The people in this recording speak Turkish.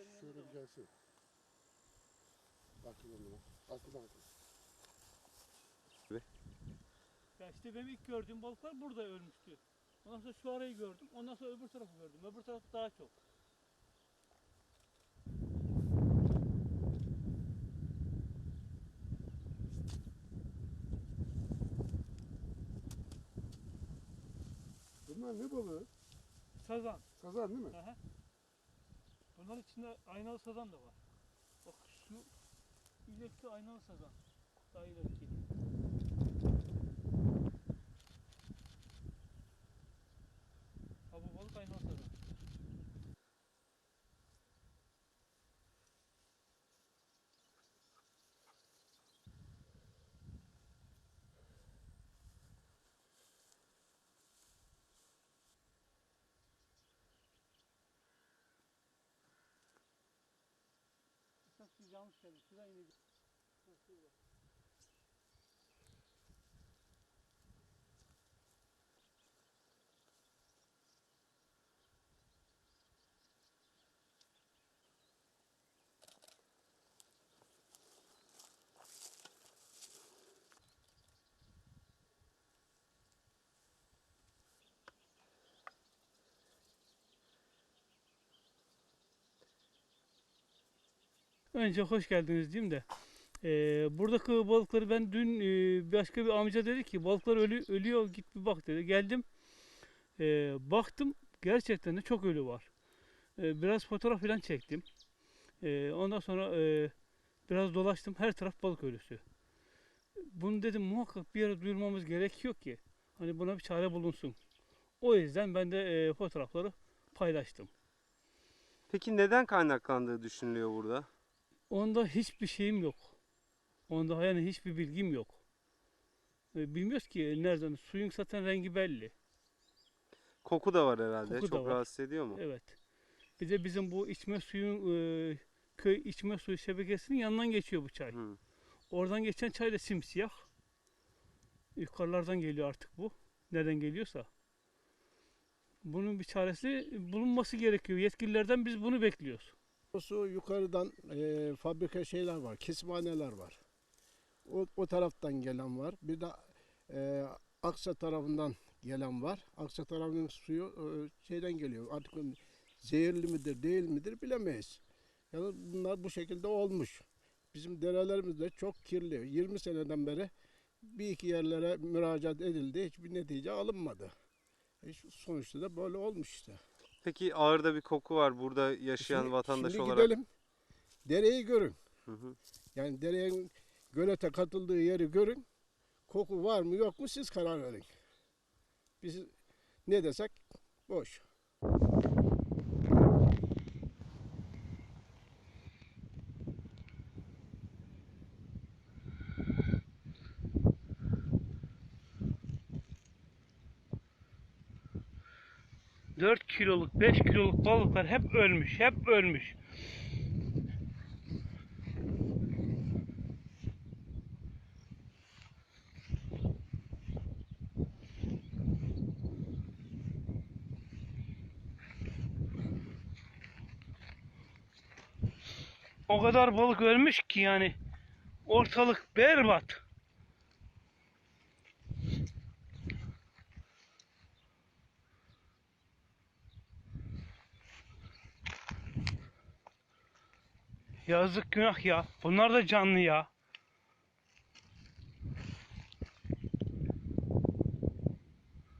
yanında Şöyle bir gelsin. Bakın onunla. Bakın bakın. Ya işte benim ilk gördüğüm balıklar burada ölmüştü. Ondan sonra şu arayı gördüm. Ondan sonra öbür tarafı gördüm. Öbür taraf daha çok. Bunlar ne balığı? Sazan. Sazan değil mi? Aha. Bunların içinde aynalı sazan da var. Bak şu ileriki aynalı sazan. Daha ileriki. Ha bu balık aynalı sazan. Bak siz yanlış geldi. Şuraya ineceğim. Ha, şurada. Önce hoş geldiniz diyeyim de. Ee, buradaki balıkları ben dün e, başka bir amca dedi ki balıklar ölü, ölüyor git bir bak dedi. Geldim Ee, baktım gerçekten de çok ölü var. Ee, biraz fotoğraf falan çektim. Ee, ondan sonra e, biraz dolaştım her taraf balık ölüsü. Bunu dedim muhakkak bir yere duyurmamız gerekiyor ki hani buna bir çare bulunsun. O yüzden ben de e, fotoğrafları paylaştım. Peki neden kaynaklandığı düşünülüyor burada? Onda hiçbir şeyim yok. Onda yani hiçbir bilgim yok. E, Bilmiyoruz ki nereden. Suyun zaten rengi belli. Koku da var herhalde. Koku Çok var. rahatsız ediyor mu? Evet. Bir de bizim bu içme suyun e, köy içme suyu şebekesinin yanından geçiyor bu çay. Hı. Oradan geçen çay da simsiyah. Yukarılardan geliyor artık bu. Nereden geliyorsa. Bunun bir çaresi bulunması gerekiyor. Yetkililerden biz bunu bekliyoruz. Su yukarıdan e, fabrika şeyler var, kesimhaneler var. O, o taraftan gelen var. Bir de e, Aksa tarafından gelen var. Aksa tarafının suyu e, şeyden geliyor. Artık zehirli midir, değil midir bilemeyiz. Yani bunlar bu şekilde olmuş. Bizim derelerimiz de çok kirli. 20 seneden beri bir iki yerlere müracaat edildi. Hiçbir netice alınmadı. E, sonuçta da böyle olmuş işte. Peki ağırda bir koku var burada yaşayan Şimdi- vatandaş şimdi olarak. gidelim. Dereyi görün. Hı hı. Yani derenin gölete katıldığı yeri görün. Koku var mı yok mu siz karar verin. Biz ne desek boş. Dört kiloluk, 5 kiloluk balıklar hep ölmüş, hep ölmüş. O kadar balık ölmüş ki yani ortalık berbat. Yazık günah ya. Bunlar da canlı ya.